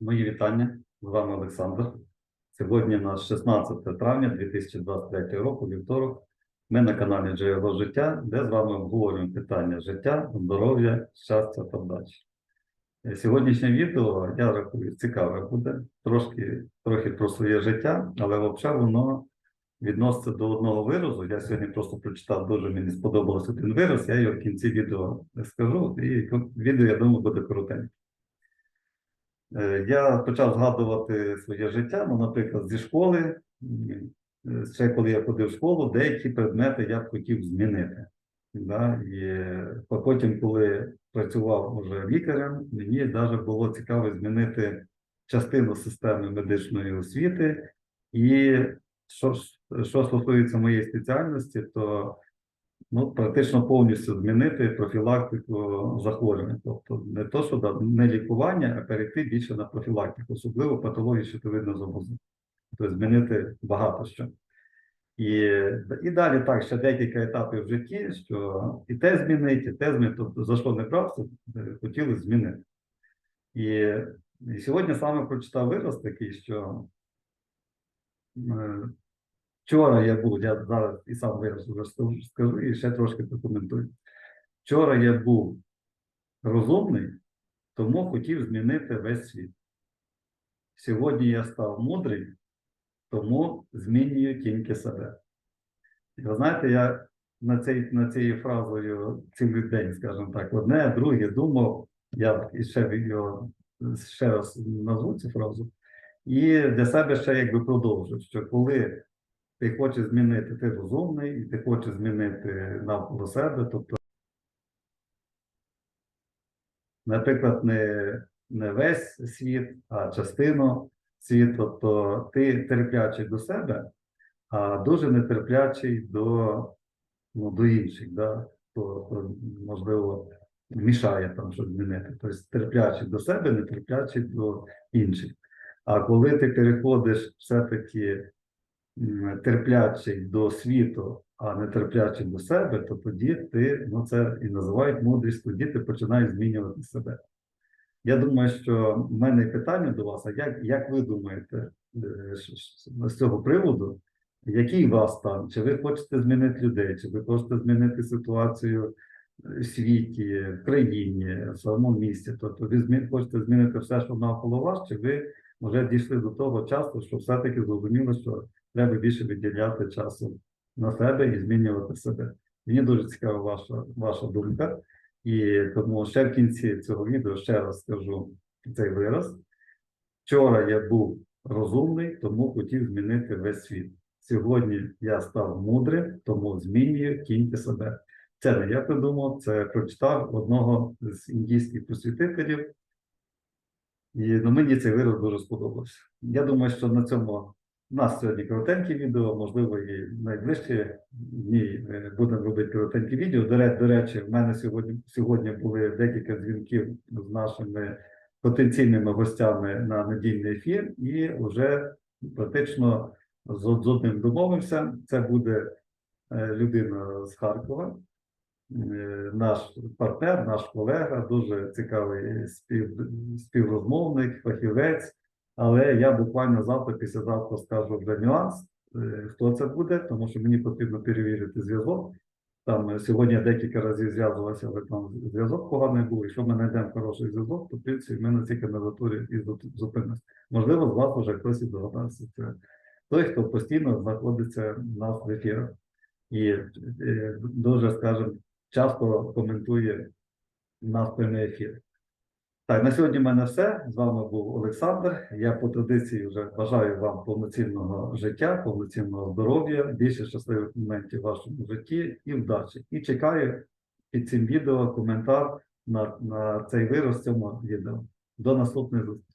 Мої вітання. З вами Олександр. Сьогодні у нас 16 травня 2023 року, вівторок. Ми на каналі Джерело життя, де з вами обговорюємо питання життя, здоров'я, щастя та вдачі. Е, Сьогоднішнє відео, я рахую, цікаве буде. Трошки, трохи про своє життя, але взагалі воно відноситься до одного виразу. Я сьогодні просто прочитав, дуже мені сподобався один вираз, я його в кінці відео скажу, і відео, я думаю, буде коротеньке. Е, Я почав згадувати своє життя, ну, наприклад, зі школи. е, Ще коли я ходив в школу, деякі предмети я б хотів змінити. Да? І е, потім, коли працював уже лікарем, мені навіть було цікаво змінити частину системи медичної освіти. І що, що стосується моєї спеціальності, то ну, практично повністю змінити профілактику захворювань. Тобто не то, що не лікування, а перейти більше на профілактику, особливо патології щитовидної залози. Тобто змінити багато що. І, і далі так, ще декілька етапів в житті, що і те змінити, і те змінити, тобто за що не брався, е, хотіли змінити. І, і сьогодні саме прочитав вираз такий, що е, Вчора я був, я зараз і сам вираз скажу- і ще трошки прокоментую. Вчора я був розумний, тому хотів змінити весь світ. Сьогодні я став мудрий, тому змінюю тільки себе. І ви знаєте, я на цей, на цією фразою цілий день, скажімо так, одне, друге думав, я ще його ще раз назву цю фразу, і для себе ще якби продовжив, що коли ти хочеш змінити, ти розумний, і ти хочеш змінити навколо себе. Тобто, наприклад, не, не весь світ, а частину світу, тобто ти терплячий до себе, а дуже нетерплячий до, ну, до інших, да? то, можливо, мішає там щось змінити. Тобто терплячий до себе, нетерплячий до інших. А коли ти переходиш все-таки терплячий до світу, а не терплячий до себе, то тоді ти, ну це і називають мудрість, тоді ти починаєш змінювати себе. Я думаю, що в мене питання до вас, а як, як ви думаєте е, з цього приводу, який вас стан? Чи ви хочете змінити людей, чи ви хочете змінити ситуацію в світі, в країні, в самому місті? Тобто ви хочете змінити все, що навколо вас, чи ви вже дійшли до того часу, що все-таки зрозуміло, що треба більше виділяти часу на себе і змінювати себе. Мені дуже цікава ваша, ваша думка. І тому ще в кінці цього відео ще раз скажу цей вираз. Вчора я був розумний, тому хотів змінити весь світ. Сьогодні я став мудрим, тому змінюю тільки себе. Це не я придумав, це прочитав одного з індійських просвітителів. І ну, мені цей вираз дуже сподобався. Я думаю, що на цьому у нас сьогодні коротеньке відео, можливо, і найближчі дні е, будемо робити коротеньке відео. До, ре- до речі, в мене сьогодні, сьогодні були декілька дзвінків з нашими потенційними гостями на недільний ефір, і вже практично з, з одним домовився. Це буде е, людина з Харкова, е, наш партнер, наш колега, дуже цікавий спів, співрозмовник, фахівець. Але я буквально завтра, післязавтра скажу вже нюанс, е, хто це буде, тому що мені потрібно перевірити зв'язок. Там е, сьогодні я декілька разів зв'язувався, але там зв'язок поганий був. Якщо ми знайдемо хороший зв'язок, то в принципі ми на цій кандидатурі і зу- зупинимося. Можливо, з вас вже хтось і догадався. Це той, хто постійно знаходиться в нас в ефірах. І е, дуже, скажімо, часто коментує прямий ефір. Так, на сьогодні в мене все. З вами був Олександр. Я по традиції вже бажаю вам повноцінного життя, повноцінного здоров'я, більше щасливих моментів в вашому житті і вдачі. І чекаю під цим відео коментар на, на цей вираз цьому відео. До наступних зустрічей.